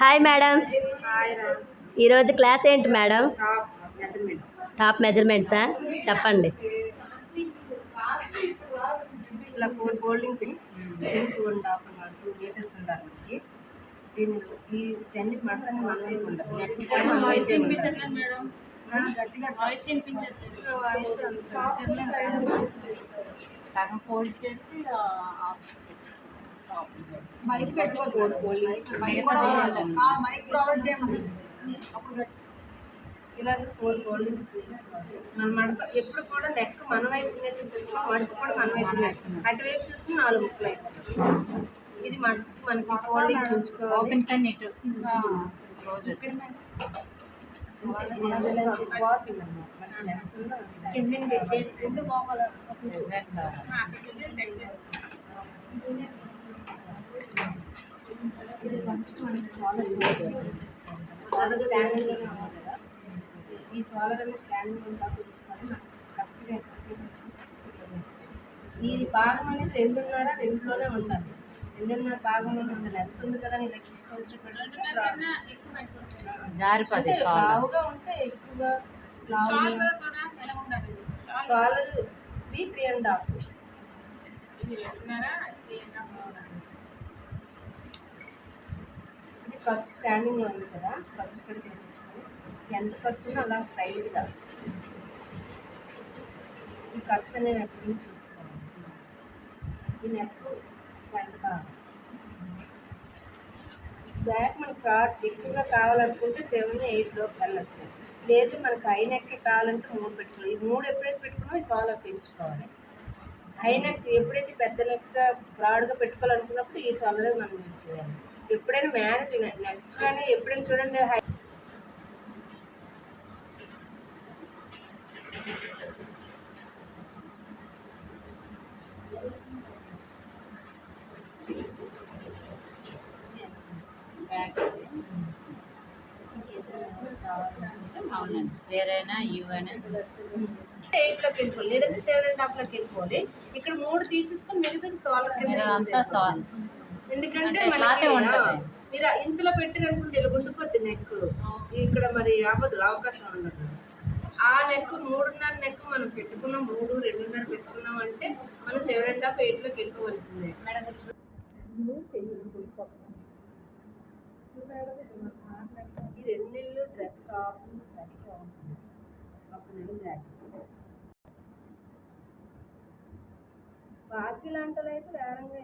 Hi madam hi రా ఈరోజు class ఏంటి మేడం టాప్ మెజర్మెంట్స్ టాప్ మెజర్మెంట్సా చెప్పండి. ఇలా ఫోర్ పిన్ టూ మీటర్స్ ఉండాలి మనకి. ఈ మడతని వైపు ఉండాలి. వాయిస్ సగం ఫోల్డ్ చేసి మైక్ పెట్టుకోవాలి ఫోర్ ఫోల్డింగ్ మైక్ ప్రొవైడ్ చేయమని. ఇలాగ ఫోర్ మన మడత ఎప్పుడు కూడా నెక్ మన వైపు ఉన్నట్టు చూసుకోవాలి మడత కూడా మన వైపు ఉన్నట్టు. అటువైపు చూసుకుని నాలుగు ముక్కలు ఇది మడతకి మనకి ఫోల్డింగ్ ఉంచుకోవాలి. సోలర్ స్టాండింగ్లోనే కదా ఈ సోలర్ అనే స్టాండింగ్ ఉంటా కరెక్ట్గా ఎక్కడికి వచ్చింది ఈ భాగం అనేది రెండున్నర రెండులోనే ఉండాలి రెండున్నర భాగంలోనే ఉండాలి ఎంత ఉంది కదా నేను ఇష్టం లావుగా ఉంటే ఎక్కువగా లావుగా సోలర్ త్రీ అండ్ హాఫ్ ఇది ఖర్చు స్టాండింగ్లో ఉంది కదా ఖర్చు ఇక్కడ ఎంత ఖర్చు అలా స్ట్రైట్గా ఈ ఖర్చు అనేది ఎక్కడి చూసుకోవాలి. ఈ నెక్ ఫ్రంట్ భాగం. బ్యాక్ మనకి ఫ్రాడ్ ఎక్కువగా కావాలనుకుంటే సెవెన్ ఎయిట్ లోపు వెళ్ళచ్చు. లేదు మనకి హై నెక్ కావాలంటే మూడు పెట్టుకోవాలి. ఈ మూడు ఎప్పుడైతే పెట్టుకున్నా ఈ సోలర్ పెంచుకోవాలి. హై నెక్ ఎప్పుడైతే పెద్ద నెక్ బ్రాడ్గా పెట్టుకోవాలనుకున్నప్పుడు ఈ సోలర్ మనం యూజ్ చేయాలి. ఎప్పుడైనా మ్యారేజ్ నెక్ కానీ ఎప్పుడైనా చూడండి హై వేరైనా యూ అయినా ఎయిట్లోకి వెళ్ళిపోవాలి లేదంటే సెవెన్ అండ్ హాఫ్లోకి వెళ్ళిపోవాలి ఇక్కడ మూడు తీసేసుకొని మిగతాది సోలర్ కింద మీరు ఎందుకంటే మనకి మీరు ఇంతలో పెట్టిననుకుంటే ఇలా ఉండిపోద్ది నెక్ ఇక్కడ మరి అవ్వదు అవకాశం ఉండదు. ఆ నెక్ మూడున్నర నెక్ మనం పెట్టుకున్నాం మూడు రెండున్నర పెట్టుకున్నాం అంటే మనం సెవెన్ అండ్ హాఫ్ ఎయిట్లోకి వెళ్ళిపోవలసిందే. ఈ రెండు నెలలు డ్రెస్ టాప్ ఒక నెల జాకెట్ వాసి లాంటి అయితే వేరంగా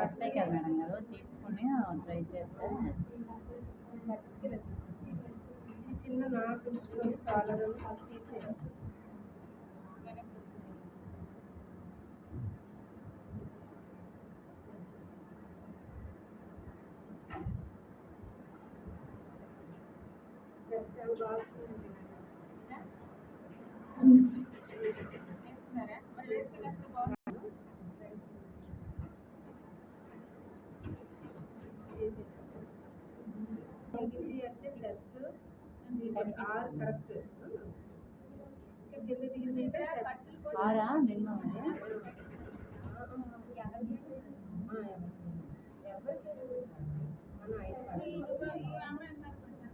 వస్తాయి కదా మేడం గారు తీసుకుని ట్రై చేస్తే చిన్న నాకు చాలా రోజులు వచ్చింది ఇది అంటే చెస్ట్ కరెక్ట్ ఆరా నిన్న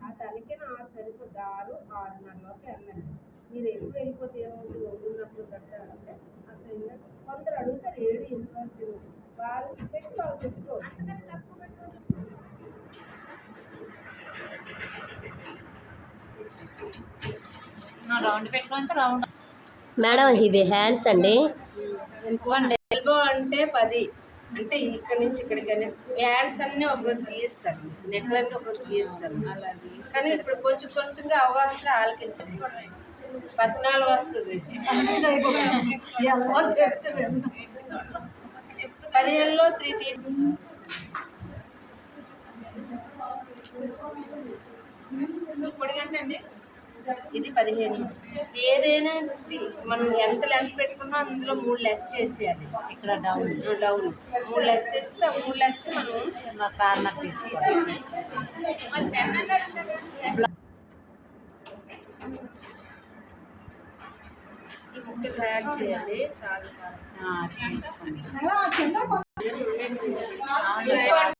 ఆ తలకి ఆరు సరిపోద్ది ఆరు ఆరున్నరలోకి వెళ్ళండి మీరు ఎక్కువ వెళ్ళిపోతే ఏమవుతుంది వండున్నప్పుడు కట్టాలంటే అసలు కొందరు అడుగుతారు ఏడు ఎందుకు వాళ్ళు పెట్టి వాళ్ళు రౌండ్ మేడం ఇవి హ్యాండ్స్ అండి. ఎల్బో అంటే పది. అంటే ఇక్కడ నుంచి ఇక్కడికి హ్యాండ్స్ అన్ని ఒక రోజు గీస్తారు నెక్లన్నీ ఒక రోజు గీస్తారు. కానీ ఇప్పుడు కొంచెం కొంచెంగా అవగాహన ఆలకించండి. పద్నాలుగు వస్తుంది. పదిహేనులో త్రీ తీసి పొడిగంటండి ఇది పదిహేను. ఏదైనా మనం ఎంత లెంత్ పెట్టుకున్నా అందులో మూడు లెస్ చేసేయాలి. ఇక్కడ డౌన్ డౌన్ మూడు లెస్ చేస్తే మూడు లెస్కి మనం కార్నర్ తీసి ఈ ముక్కలు యాడ్ చేయాలి. చాలు.